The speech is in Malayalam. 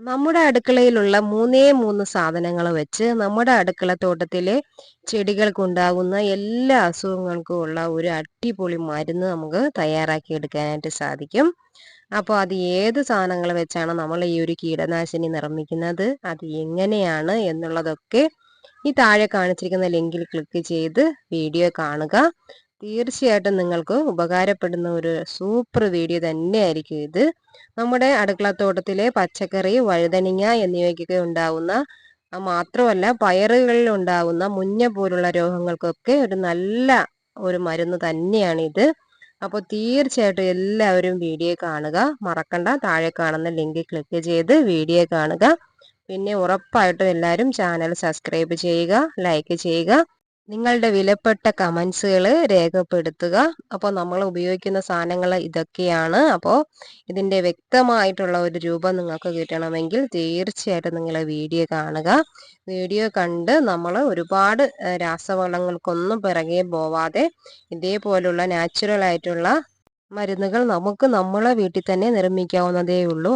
നമ്മുടെ അടുക്കളയിലുള്ള മൂന്നേ മൂന്ന് സാധനങ്ങൾ വെച്ച് നമ്മുടെ അടുക്കള തോട്ടത്തിലെ ചെടികൾക്കുണ്ടാകുന്ന എല്ലാ അസുഖങ്ങൾക്കും ഉള്ള ഒരു അടിപൊളി മരുന്ന് നമുക്ക് തയ്യാറാക്കി എടുക്കാനായിട്ട് സാധിക്കും. അപ്പോൾ അത് ഏത് സാധനങ്ങൾ വെച്ചാണ് നമ്മൾ ഈ ഒരു കീടനാശിനി നിർമ്മിക്കുന്നത്? അത് എങ്ങനെയാണ് എന്നുള്ളതൊക്കെ ഈ താഴെ കാണിച്ചിരിക്കുന്ന ലിങ്കിൽ ക്ലിക്ക് ചെയ്ത് വീഡിയോ കാണുക. തീർച്ചയായിട്ടും നിങ്ങൾക്ക് ഉപകാരപ്പെടുന്ന ഒരു സൂപ്പർ വീഡിയോ തന്നെയായിരിക്കും ഇത്. നമ്മുടെ അടുക്കളത്തോട്ടത്തിലെ പച്ചക്കറി വഴുതനങ്ങ എന്നിവയ്ക്കൊക്കെ ഉണ്ടാവുന്ന മാത്രമല്ല പയറുകളിൽ ഉണ്ടാവുന്ന മുഞ്ഞ പോലുള്ള രോഗങ്ങൾക്കൊക്കെ ഒരു നല്ല ഒരു മരുന്ന് തന്നെയാണ് ഇത് അപ്പോൾ തീർച്ചയായിട്ടും എല്ലാവരും വീഡിയോ കാണുക. മറക്കണ്ട. താഴെ കാണുന്ന ലിങ്ക് ക്ലിക്ക് ചെയ്ത് വീഡിയോ കാണുക. പിന്നെ ഉറപ്പായിട്ടും എല്ലാവരും ചാനൽ സബ്സ്ക്രൈബ് ചെയ്യുക ലൈക്ക് ചെയ്യുക. നിങ്ങളുടെ വിലപ്പെട്ട കമൻസുകൾ രേഖപ്പെടുത്തുക. അപ്പോൾ നമ്മൾ ഉപയോഗിക്കുന്ന സാധനങ്ങൾ ഇതൊക്കെയാണ്. അപ്പോൾ ഇതിന്റെ വ്യക്തമായിട്ടുള്ള ഒരു രൂപം നിങ്ങൾക്ക് കിട്ടണമെങ്കിൽ തീർച്ചയായിട്ടും നിങ്ങൾ വീഡിയോ കാണുക. വീഡിയോ കണ്ട് നമ്മൾ ഒരുപാട് രാസവളങ്ങൾക്കൊന്നും പിറകെ പോവാതെ ഇതേപോലുള്ള നാച്ചുറൽ ആയിട്ടുള്ള മരുന്നുകൾ നമുക്ക് നമ്മളെ വീട്ടിൽ തന്നെ നിർമ്മിക്കാവുന്നതേ ഉള്ളൂ